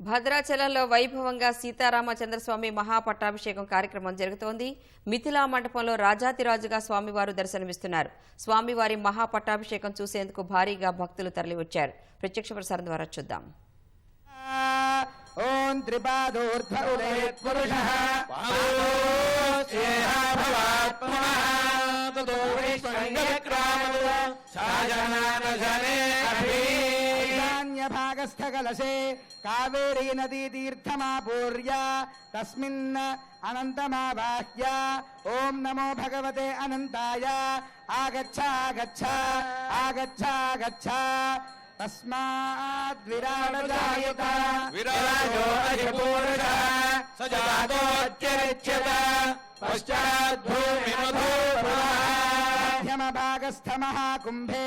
భద్రాచలంలో వైభవంగా సీతారామచంద్రస్వామి మహాపట్టాభిషేకం కార్యక్రమం జరుగుతోంది. మిథిలా మండపంలో రాజాతిరాజుగా స్వామివారు దర్శనమిస్తున్నారు. స్వామివారి మహాపట్టాభిషేకం చూసేందుకు భారీగా భక్తులు తరలివచ్చారు. ప్రత్యక్ష ప్రసారం ద్వారా చూద్దాం. ఓం త్రిపాదోర్ధ్వ ఉదయత్ భాగస్థకలశే కావేరీ నదీ తీర్థమాపూర్య తస్మిన్ అనంతమావాహ్య ఓం నమో భగవతే అనంతాయ ఆగచ్చ ఆగచ్చ ఆగచ్చ ఆగచ్చ తస్మాద్ విరాడజాయత విరాజో అధిపూరుష భాగస్థ మహాకుంభే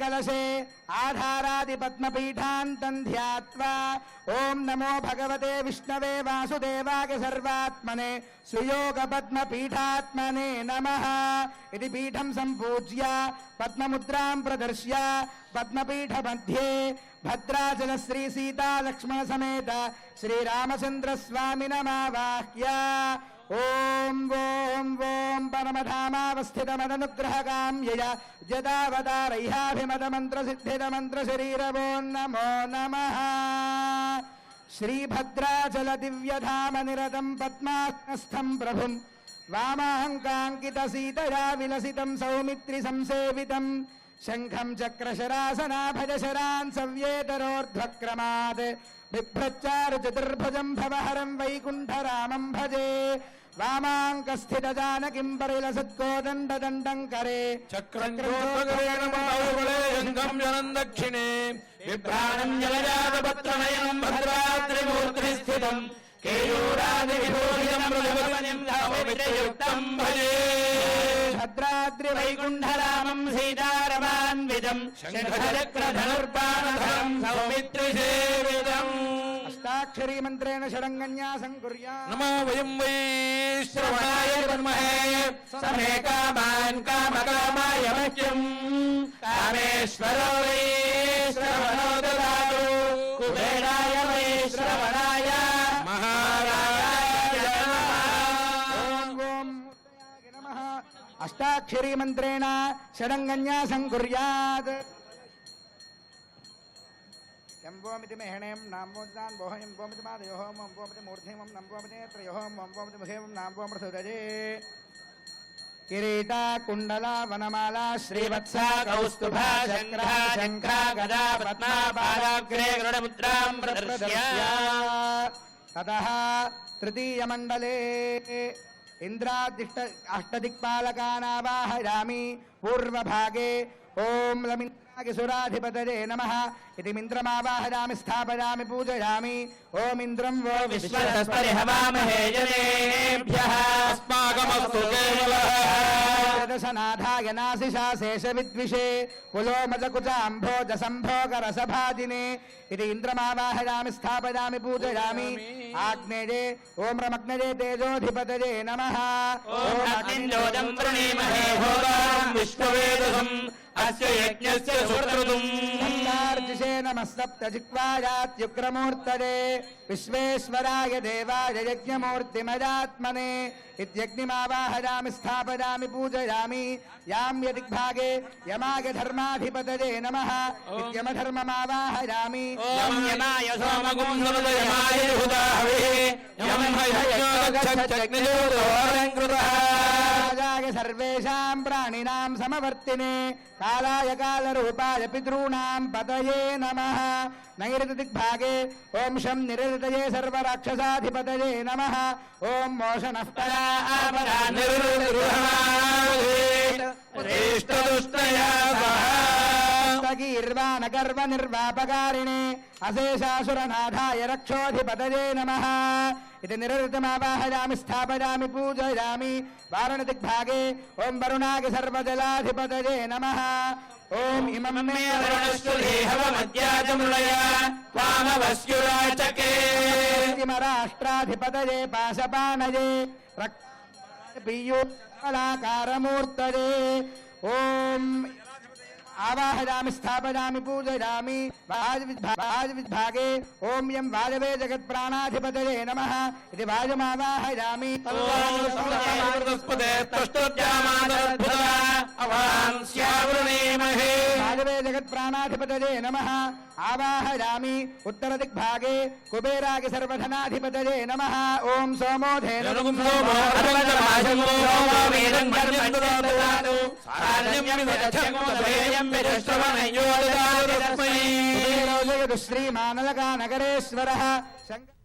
कलशे आधारादिपद्मपीठान्तम् ध्यात्वा नमो भगवते विष्णवे वासुदेवाय सर्वात्मने सुयोगपद्मपीठात्मने नमः पीठम संपूज्य पद्म मुद्रा प्रदर्श्य पद्मपीठमध्ये भद्राचल श्री सीता लक्ष्मण समेत श्रीरामचन्द्रस्वामिनमावाह्य ॐ वों मंत्र शरीर वो नमो नमः। श्रीभद्राचलदिव्यधामनिरतम् पद्मास्थम् प्रभुम्। वामाहङ्काङ्कितसीतया विलसितम् सौमित्रिसंसेवितम्। शङ्खम् चक्रशरासनाभजशरान् सव्येतरोर्ध्वक्रमात्। बिभ्रच्चारचतुर्भजम् वैकुंठ रामं भजे। దివ్యధామ నిరతం పద్మాస్థం ప్రభుం వామాంకాంకిత సీతయా విలసితం సౌమిత్రి సంసేవితం శంఖం చక్రశరాసనాభజ శరాన్ సవ్యేతరోర్ధ్వక్రమాత్ బిభ్రచ్చారు చతుర్భుజం భవహరం వైకుంఠరామం భజే. వామాంకస్థిత జానకిం పరిలసత్కోదండ దండం కరే చక్రంగం జనం దక్షిణే విభ్రాణం జలజాతపత్రనయం భద్రాద్రిమూర్తి స్థితం భద్రాద్రి వైకుంఠరామం సీతారమాన్వితం. శంఖచక్రధనుర్బాణధరం సౌమిత్రి అష్టాక్షరీ మంత్రేణ షడంగన్యాసం నమో వయం వై శ్రవణాయ విద్మహే సమే కామాన్ కామకామాయ మహ్యం. కామేశ్వరో వై శ్రవణో దదాతు కుబేరాయ వై శ్రవణాయ మహారాజాయ ఓం ఓం మూర్తయాయ నమః. అష్టాక్షరీ మంత్రేణ షడంగన్యాసం కుర్యాత్. ఎంబోమితి మెహణేం నాంబోదాన్ బోహయం బోమితి మాదయోహం అంబోమితి మూర్ధిమం నంబోమితి త్రయోహం అంబోమితి ముఖేమం నాంబోమృతురజే కిరీట కుండల వనమాల శ్రీవత్స కౌస్తుభ శంఖ శంఖ గదా పద్మా పాదాగ్రే గరుడముద్రాం ప్రదర్శ్య తతः తృతీయమండలే इंद्रादिष्ट अष्टदिक्पालकानावाहयामि पूर्वभागे ॐ लमिन्द्रागिसुराधिपतये नमः। इति मिन्द्रमावाहयामि स्थापयामि पूजयामि। ॐ इन्द्रं वो विश्वस्तरि जनेभ्यः। దశనాథాయ నాశిషా శేష విద్విషే పులోమజకుచ అంభోజ సంభోగ రసభాజినే ఇది ఇంద్రమావాహయామి స్థాపయామి పూజయామి ఆగ్నేయే ఓం రమగ్నయే తేజోధిపతయే నమః. ఓం అగ్నింజోజం విశ్వవేదసం అస్య యజ్ఞస్య సుకృతుం. गणेशे नमस्तप्तजिह्वाजात्युग्रमूर्तये। विश्वेश्वराय देवाय यज्ञमूर्तिमजात्मने। इत्यग्निमावाहयामि स्थापयामि पूजयामि। यां यदिग्भागे यमाय धर्माधिपतये नमः इत्यमधर्ममावाहयामि। ॐ यमाय రాజాయ సర్వేషాం ప్రాణినాం సమవర్తినే కాలాయ కాలరూపాయ పితॄణాం పతయే నమః. నైరుతి దిగ్భాగే ఓం శం నిరృతయే సర్వరాక్షసాధిపతయే నమః. ఓం మోషణః పరా ఆపరా నిరురుహమావేష్టదుష్టయా సహ निर्वाणगर्वनिर्वापकारिणे अशेषासुरनाथाय रक्षोऽधिपतये नमः इति निरृतमावाहयामि स्थापयामि पूजयामि वारणदिग्भागे ॐ वरुणागि सर्वजलाधिपतये नमः ॐ इमं मे वरुणस्तु देहवमद्याजमृणया त्वामवस्युराचके किमराष्ट्राधिपतये पाशपानये रक् पीयूलाकारमूर्तये ॐ आवाहयामि स्थापयामि पूजयामि। विभागे ओम यम वाजवे जगत प्राणाधिपतये नमः इति भाजमावाहयामि वाजवे जगत प्राणाधिपतये नमः आवाहयामि। उत्तर दिग्भागे कुबेरागि सर्वधनाधिपतये नमः। ओम सोमोधे జగదు శ్రీమానలకా నగరేశ్వరः శంకర